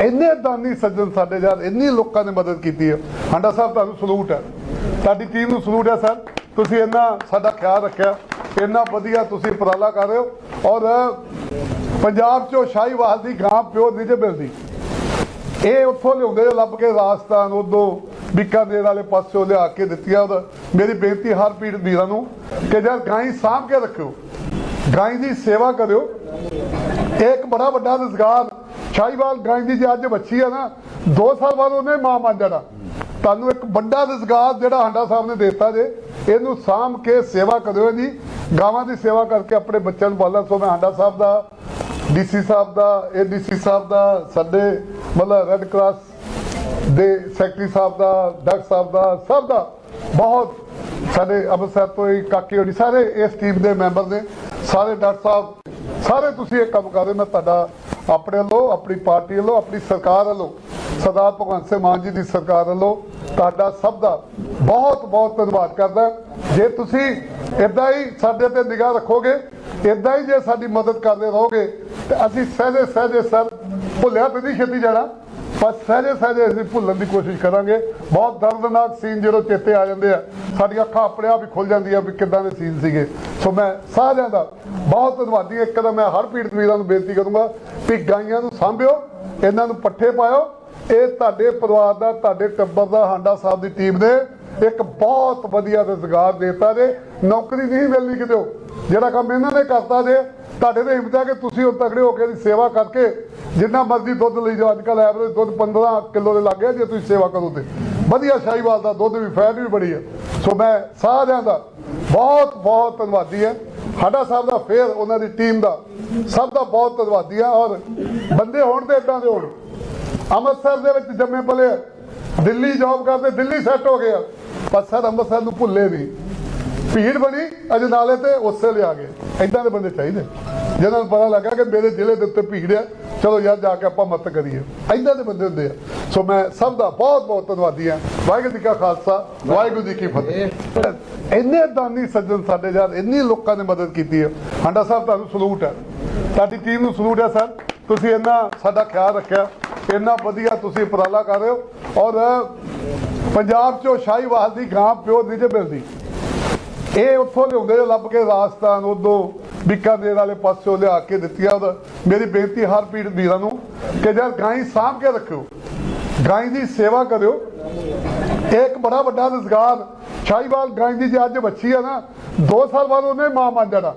ਇੰਨੇ ਦਾਨੀ ਸੱਜਣ ਸਾਡੇ ਯਾਰ, ਇੰਨੀ ਲੋਕਾਂ ਨੇ ਮਦਦ ਕੀਤੀ ਹੈ। ਹਾਂਡਾ ਸਾਹਿਬ, ਤੁਹਾਨੂੰ ਸਲੂਟ ਹੈ। ਸਾਡੀ ਟੀਮ ਨੂੰ ਸਲੂਟ ਹੈ, ਸਰ। ਤੁਸੀਂ ਇੰਨਾ ਸਾਡਾ ਖਿਆਲ ਰੱਖਿਆ। ਇੰਨਾ ਵਧੀਆ ਤੁਸੀਂ ਉਪਰਾਲਾ ਕਰ ਰਹੇ ਹੋ। ਔਰ ਪੰਜਾਬ ਚੋਂ ਸ਼ਾਹੀਵਾਲ ਦੀ ਗਾਂ ਪਿਓ ਨਹੀਂ ਜੇ ਮਿਲਦੀ ਇਹ ਉੱਥੋਂ ਲਿਆਉਂਦੇ ਨੇ ਲੱਭ ਕੇ ਰਾਜਸਥਾਨ, ਉਦੋਂ ਬੀਕਾਨੇਰ ਵਾਲੇ ਪਾਸਿਓਂ ਲਿਆ ਕੇ ਦਿੱਤੀਆਂ। ਉਹਦਾ ਮੇਰੀ ਬੇਨਤੀ ਹਰ ਪੀੜ ਵੀਰਾਂ ਨੂੰ ਕਿ ਯਾਰ ਗਾਂ ਸਾਂਭ ਕੇ ਰੱਖਿਓ। ਗਾਂ ਦੀ ਸੇਵਾ ਕਰਿਓ। ਇਹ ਇੱਕ ਬੜਾ ਵੱਡਾ ਰੁਜ਼ਗਾਰ ਸ਼ਾਹੀਵਾਲ ਗਾਂ ਦੀ ਅੱਜ ਬੱਚੀ ਆ ਨਾ 2 ਸਾਲ ਬਾਅਦ ਉਹਨੇ ਮਾਂ ਬਣ ਜਾਣਾ। ਤੁਹਾਨੂੰ ਇੱਕ ਵੱਡਾ ਰੁਜ਼ਗਾਰ ਜਿਹੜਾ ਹਾਂਡਾ ਸਾਹਿਬ ਨੇ ਦਿੱਤਾ ਜੇ, ਇਹਨੂੰ ਸਾਂਭ ਕੇ ਸੇਵਾ ਕਰਿਓ ਜੀ। ਗਾਵਾਂ ਦੀ ਸੇਵਾ ਕਰਕੇ ਆਪਣੇ ਬੱਚਿਆਂ ਨੂੰ ਪਾਲਣਾ। ਸੋ ਮੈਂ ਹਾਂਡਾ ਸਾਹਿਬ ਦਾ, ਡੀਸੀ ਸਾਹਿਬ ਦਾ, ਏਡੀਸੀ ਸਾਹਿਬ ਦਾ, ਸਾਡੇ ਮਤਲਬ ਰੈੱਡ ਕਰਾਸ ਦੇ ਸੈਕਟਰੀ ਸਾਹਿਬ ਦਾ, ਡਾਕਟਰ ਸਾਹਿਬ ਦਾ, ਸਭ ਦਾ ਬਹੁਤ ਸਾਡੇ ਅੰਮ੍ਰਿਤਸਰ ਤੋਂ ਹੀ ਕਾਕੇ ਹੋਣੀ, ਸਾਰੇ ਇਸ ਟੀਮ ਦੇ ਮੈਂਬਰ ਨੇ। ਸਾਰੇ ਡਾਕਟਰ ਸਾਹਿਬ, ਸਾਰੇ ਤੁਸੀਂ ਇਹ ਕੰਮ ਕਰ ਰਹੇ ਮੈਂ ਤੁਹਾਡਾ ਆਪਣੇ ਵੱਲੋਂ, ਆਪਣੀ ਪਾਰਟੀ ਵੱਲੋਂ, ਆਪਣੀ ਸਰਕਾਰ ਵੱਲੋਂ, ਸਰਦਾਰ ਭਗਵੰਤ ਸਿੰਘ ਮਾਨ ਜੀ ਦੀ ਸਰਕਾਰ ਵੱਲੋਂ ਤੁਹਾਡਾ ਸਭ ਦਾ ਬਹੁਤ ਬਹੁਤ ਧੰਨਵਾਦ ਕਰਦਾ। ਜੇ ਤੁਸੀਂ ਇਦਾਂ ਹੀ ਸਾਡੇ ਤੇ ਨਿਗਾਹ ਰੱਖੋਗੇ ਇਦਾਂ ਹੀ ਜੇ ਸਾਡੀ ਮਦਦ ਕਰਦੇ ਰਹੋਗੇ, ਤੇ ਅਸੀਂ ਸਹਜੇ ਸਹਜੇ ਸਰ ਭੁੱਲਿਆ ਤੇ ਨਹੀਂ ਛੇਤੀ ਜਾਣਾ। ਪਰ ਸਹਜੇ ਸਹਜੇ ਅਸੀਂ ਭੁੱਲਣ ਦੀ ਕੋਸ਼ਿਸ਼ ਕਰਾਂਗੇ। ਬਹੁਤ ਦਰਦਨਾਕ ਸੀਨ ਜਦੋਂ ਚੇਤੇ ਆ ਜਾਂਦੇ ਆ। ਸਾਡੀਆਂ ਅੱਖਾਂ ਆਪਣੇ ਆਪ ਹੀ ਖੁੱਲ ਜਾਂਦੀਆਂ ਵੀ ਕਿੱਦਾਂ ਦੇ ਸੀਨ ਸੀਗੇ। ਸੋ ਮੈਂ ਸਾਰਿਆਂ ਦਾ ਬਹੁਤ ਧੰਨਵਾਦੀ ਇੱਕ ਤਾਂ ਮੈਂ ਹਰ ਪੀੜਤ ਵੀਰਾਂ ਨੂੰ ਬੇਨਤੀ ਕਰੂੰਗਾ ਵੀ ਗਾਈਆਂ ਨੂੰ ਸਾਂਭਿਓ, ਇਹਨਾਂ ਨੂੰ ਪੱਠੇ ਪਾਇਓ। ਇਹ ਤੁਹਾਡੇ ਪਰਿਵਾਰ ਦਾ, ਤੁਹਾਡੇ ਟੱਬਰ ਦਾ, ਹਾਂਡਾ ਸਾਹਿਬ ਦੀ ਟੀਮ ਨੇ ਇੱਕ ਬਹੁਤ ਵਧੀਆ ਰੁਜ਼ਗਾਰ ਦਿੱਤਾ ਜੇ। ਨੌਕਰੀ ਨਹੀਂ ਮਿਲਣੀ ਕਿਤੇ ਜਿਹੜਾ ਕੰਮ ਇਹਨਾਂ ਨੇ ਕਰਤਾ ਜੇ, ਤੁਹਾਡੇ ਤੇ ਹਿੰਮਤ ਹੈ ਕਿ ਤੁਸੀਂ ਉਹ ਤਗੜੇ ਹੋ ਕੇ ਦੀ ਸੇਵਾ ਕਰਕੇ ਜਿੰਨਾ ਮਰਜ਼ੀ ਦੁੱਧ ਲਈ ਜਾਓ ਅੱਜ ਕੱਲ ਐਵਰੇਜ ਦੁੱਧ 15 ਕਿਲੋ ਦੇ ਲੱਗੇ ਜੇ ਤੁਸੀਂ ਸੇਵਾ ਕਰੋ ਤੇ। ਵਧੀਆ ਸ਼ਾਹੀਵਾਲ ਦਾ ਦੁੱਧ ਵੀ ਫੈਟ ਵੀ ਬੜੀ ਹੈ ਸੋ ਮੈਂ ਸਾਰਿਆਂ ਦਾ ਬਹੁਤ ਬਹੁਤ ਧੰਨਵਾਦੀ ਹੈ। ਸਾਡਾ ਸਾਹਿਬ ਦਾ ਫੇਰ ਉਹਨਾਂ ਦੀ ਟੀਮ ਦਾ ਸਭ ਦਾ ਬਹੁਤ ਧੰਨਵਾਦੀ ਹੈ ਔਰ ਬੰਦੇ ਹੋਣ ਤੇ ਇਦਾਂ ਦੇ ਹੋਣ। ਅੰਮ੍ਰਿਤਸਰ ਦੇ ਵਿੱਚ ਜੰਮੇ ਪਲੇ ਆ। ਦਿੱਲੀ ਜੌਬ ਕਰਦੇ, ਦਿੱਲੀ ਸੈੱਟ ਹੋ ਗਿਆ ਪਰ ਸਰ ਅੰਮ੍ਰਿਤਸਰ ਨੂੰ ਭੁੱਲੇ ਨਹੀਂ। ਭੀੜ ਬਣੀ ਅਜਨਾਲੇ ਤੇ ਉਸੇ ਲਿਆ ਗਏ। ਐਦਾਂ ਦੇ ਬੰਦੇ ਚਾਹੀਦੇ। ਜਿਹਨਾਂ ਨੂੰ ਪਤਾ ਲੱਗਾ ਕਿ ਮੇਰੇ ਜ਼ਿਲ੍ਹੇ ਦੇ ਉੱਤੇ ਭੀੜ ਆ, ਚਲੋ ਯਾਰ ਜਾ ਕੇ ਆਪਾਂ ਮਦਦ ਕਰੀਏ। ਐਦਾਂ ਦੇ ਬੰਦੇ ਹੁੰਦੇ ਆ। ਸੋ ਮੈਂ ਸਭ ਦਾ ਬਹੁਤ ਬਹੁਤ ਧੰਨਵਾਦੀ ਹਾਂ। ਵਾਹਿਗੁਰੂ ਜੀ ਕਾ ਖਾਲਸਾ, ਵਾਹਿਗੁਰੂ ਜੀ ਕੀ ਫਤਿਹ। ਇੰਨੇ ਦਾਨੀ ਸੱਜਣ ਸਾਡੇ ਯਾਰ, ਇੰਨੀ ਲੋਕਾਂ ਨੇ ਮਦਦ ਕੀਤੀ ਹੈ ਹਾਂਡਾ ਸਾਹਿਬ, ਤੁਹਾਨੂੰ ਸਲੂਟ ਹੈ ਸਾਡੀ ਟੀਮ ਨੂੰ ਸਲੂਟ ਹੈ ਸਰ। ਤੁਸੀਂ ਇੰਨਾ ਸਾਡਾ ਖਿਆਲ ਰੱਖਿਆ। ਇੰਨਾ ਵਧੀਆ ਤੁਸੀਂ ਉਪਰਾਲਾ ਕਰ ਰਹੇ ਹੋ। ਔਰ ਪੰਜਾਬ ਚੋਂ ਸ਼ਾਹੀਵਾਲ ਦੀ ਗਾਂ ਪਿਓ ਨਹੀਂ ਜੇ ਮਿਲਦੀ। ਇਹ ਉੱਥੋਂ ਲਿਆਉਂਦੇ ਲੱਭ ਕੇ ਰਾਜਸਥਾਨ, ਉਦੋਂ ਬੀਕਾਨੇਰ ਵਾਲੇ ਪਾਸਿਓਂ ਲਿਆ ਕੇ ਦਿੱਤੀਆਂ ਉਹਦਾ। ਮੇਰੀ ਬੇਨਤੀ ਹਰ ਪੀੜ ਵੀਰਾਂ ਨੂੰ ਕਿ ਯਾਰ ਗਾਂ ਸਾਂਭ ਕੇ ਰੱਖਿਓ ਗਾਂ ਦੀ ਸੇਵਾ ਕਰਿਓ। ਇੱਕ ਬੜਾ ਵੱਡਾ ਰੁਜ਼ਗਾਰ, ਸ਼ਾਹੀਵਾਲ ਗਾਂ ਦੀ ਜੇ ਅੱਜ ਬੱਚੀ ਆ ਨਾ 2 ਸਾਲ ਬਾਅਦ ਉਹਨੇ ਮਾਂ ਬਣ ਜਾਣਾ।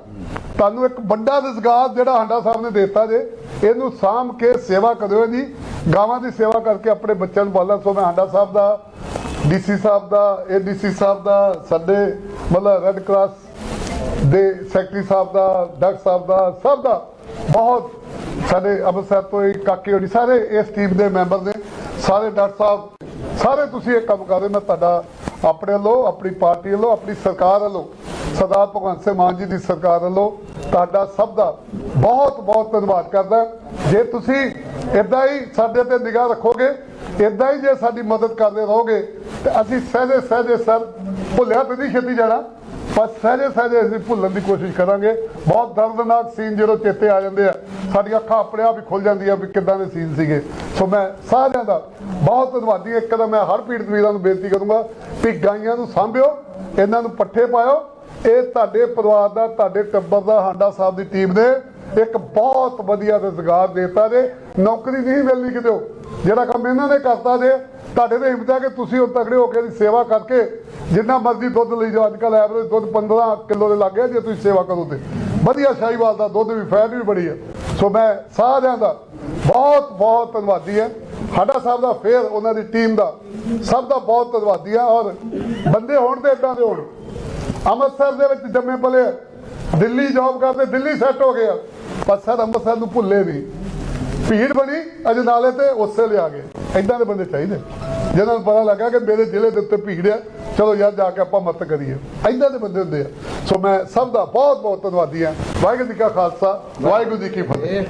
ਤੁਹਾਨੂੰ ਇੱਕ ਵੱਡਾ ਰੁਜ਼ਗਾਰ ਜਿਹੜਾ ਹਾਂਡਾ ਸਾਹਿਬ ਨੇ ਦਿੱਤਾ ਜੇ, ਇਹਨੂੰ ਸਾਂਭ ਕੇ ਸੇਵਾ ਕਰਿਓ ਜੀ ਗਾਵਾਂ ਦੀ ਸੇਵਾ ਕਰਕੇ ਆਪਣੇ ਬੱਚਿਆਂ ਨੂੰ ਪਾਲਣਾ। ਸੋ ਮੈਂ ਹਾਂਡਾ ਸਾਹਿਬ ਦਾ ਡੀਸੀ ਸਾਹਿਬ ਦਾ ਏਡੀਸੀ ਸਾਹਿਬ ਦਾ, ਸਾਡੇ ਮਤਲਬ ਰੈੱਡ ਕਰਾਸ ਦੇ ਸੈਕਟਰੀ ਸਾਹਿਬ ਦਾ, ਡਾਕਟਰ ਸਾਹਿਬ ਦਾ, ਸਭ ਦਾ ਬਹੁਤ ਸਾਡੇ ਅੰਮ੍ਰਿਤਸਰ ਤੋਂ ਹੀ ਕਾਕੇ ਹੋਣੀ, ਸਾਰੇ ਇਸ ਟੀਮ ਦੇ ਮੈਂਬਰ ਨੇ। ਸਾਰੇ ਡਾਕਟਰ ਸਾਹਿਬ, ਸਾਰੇ ਤੁਸੀਂ ਇਹ ਕੰਮ ਕਰ ਰਹੇ ਮੈਂ ਤੁਹਾਡਾ ਆਪਣੇ ਵੱਲੋਂ, ਆਪਣੀ ਪਾਰਟੀ ਵੱਲੋਂ, ਆਪਣੀ ਸਰਕਾਰ ਵੱਲੋਂ, ਸਰਦਾਰ ਭਗਵੰਤ ਸਿੰਘ ਮਾਨ ਜੀ ਦੀ ਸਰਕਾਰ ਵੱਲੋਂ ਤੁਹਾਡਾ ਸਭ ਦਾ ਬਹੁਤ ਬਹੁਤ ਧੰਨਵਾਦ ਕਰਦਾ। ਜੇ ਤੁਸੀਂ ਇਦਾਂ ਹੀ ਸਾਡੇ ਤੇ ਨਿਗਾਹ ਰੱਖੋਗੇ ਇਦਾਂ ਹੀ ਜੇ ਸਾਡੀ ਮਦਦ ਕਰਦੇ ਰਹੋਗੇ, ਤੇ ਅਸੀਂ ਸਹਜੇ ਸਹਜੇ ਸਰ, ਭੁੱਲਿਆ ਤੇ ਨਹੀਂ ਛੇਤੀ ਜਾਣਾ। ਪਰ ਸਹਜੇ ਸਹਜੇ ਅਸੀਂ ਭੁੱਲਣ ਦੀ ਕੋਸ਼ਿਸ਼ ਕਰਾਂਗੇ। ਬਹੁਤ ਦਰਦਨਾਕ ਸੀਨ ਜਦੋਂ ਚੇਤੇ ਆ ਜਾਂਦੇ ਆ। ਸਾਡੀਆਂ ਅੱਖਾਂ ਆਪਣੇ ਆਪ ਹੀ ਖੁੱਲ ਜਾਂਦੀਆਂ ਵੀ ਕਿੱਦਾਂ ਦੇ ਸੀਨ ਸੀਗੇ। ਸੋ ਮੈਂ ਸਾਰਿਆਂ ਦਾ ਬਹੁਤ ਧੰਨਵਾਦੀ ਇੱਕ ਤਾਂ ਮੈਂ ਹਰ ਪੀੜਤ ਵੀਰਾਂ ਨੂੰ ਬੇਨਤੀ ਕਰੂੰਗਾ ਵੀ ਗਾਈਆਂ ਨੂੰ ਸਾਂਭਿਓ, ਇਹਨਾਂ ਨੂੰ ਪੱਠੇ ਪਾਇਓ। ਇਹ ਤੁਹਾਡੇ ਪਰਿਵਾਰ ਦਾ, ਤੁਹਾਡੇ ਟੱਬਰ ਦਾ, ਹਾਂਡਾ ਸਾਹਿਬ ਦੀ ਟੀਮ ਨੇ ਇੱਕ ਬਹੁਤ ਵਧੀਆ ਰੁਜ਼ਗਾਰ ਦਿੱਤਾ ਜੇ। ਨੌਕਰੀ ਨਹੀਂ ਮਿਲਣੀ ਕਿਤੇ ਜਿਹੜਾ ਕੰਮ ਇਹਨਾਂ ਨੇ ਕਰਤਾ ਜੇ ਤੁਹਾਡੇ ਤੇ ਹਿੰਮਤ ਹੈ ਕਿ ਤੁਸੀਂ ਉਹ ਤਗੜੇ ਹੋ ਕੇ ਦੀ ਸੇਵਾ ਕਰਕੇ ਜਿੰਨਾ ਮਰਜ਼ੀ ਦੁੱਧ ਲਈ ਜਾਓ, ਅੱਜ ਕੱਲ ਐਵਰੇਜ ਦੁੱਧ 15 ਕਿਲੋ ਦੇ ਲੱਗੇ ਜੇ ਤੁਸੀਂ ਸੇਵਾ ਕਰੋ ਤੇ। ਵਧੀਆ ਸ਼ਾਹੀਵਾਲ ਦਾ ਦੁੱਧ ਵੀ ਫੈਟ ਵੀ ਬੜੀ ਹੈ। ਸੋ ਮੈਂ ਸਾਰਿਆਂ ਦਾ ਬਹੁਤ ਬਹੁਤ ਧੰਨਵਾਦੀ ਹਾਂ। ਸਾਡਾ ਸਾਹਿਬ ਦਾ ਫੇਰ ਉਹਨਾਂ ਦੀ ਟੀਮ ਦਾ ਸਭ ਦਾ ਬਹੁਤ ਧੰਨਵਾਦੀ ਹਾਂ। ਔਰ ਬੰਦੇ ਹੋਣ ਤੇ ਇਦਾਂ ਦੇ ਹੋਣ। ਅੰਮ੍ਰਿਤਸਰ ਦੇ ਵਿੱਚ ਜੰਮੇ ਪਲੇ ਆ। ਦਿੱਲੀ ਜੌਬ ਕਰਦੇ, ਦਿੱਲੀ ਸੈੱਟ ਹੋ ਗਿਆ ਪਰ ਸਰ ਅੰਮ੍ਰਿਤਸਰ ਨੂੰ ਭੁੱਲੇ ਨਹੀਂ। ਭੀੜ ਬਣੀ ਅਜਨਾਲੇ ਤੇ ਉਸੇ ਲਿਆ ਗਏ। ਐਦਾਂ ਦੇ ਬੰਦੇ ਚਾਹੀਦੇ। ਜਿਹਨਾਂ ਨੂੰ ਪਤਾ ਲੱਗਾ ਕਿ ਮੇਰੇ ਜ਼ਿਲ੍ਹੇ ਦੇ ਉੱਤੇ ਭੀੜ ਆ, ਚਲੋ ਯਾਰ ਜਾ ਕੇ ਆਪਾਂ ਮਦਦ ਕਰੀਏ। ਐਦਾਂ ਦੇ ਬੰਦੇ ਹੁੰਦੇ ਆ। ਸੋ ਮੈਂ ਸਭ ਦਾ ਬਹੁਤ ਬਹੁਤ ਧੰਨਵਾਦੀ ਹਾਂ। ਵਾਹਿਗੁਰੂ ਜੀ ਕਾ ਖਾਲਸਾ, ਵਾਹਿਗੁਰੂ ਜੀ ਕੀ ਫਤਿਹ।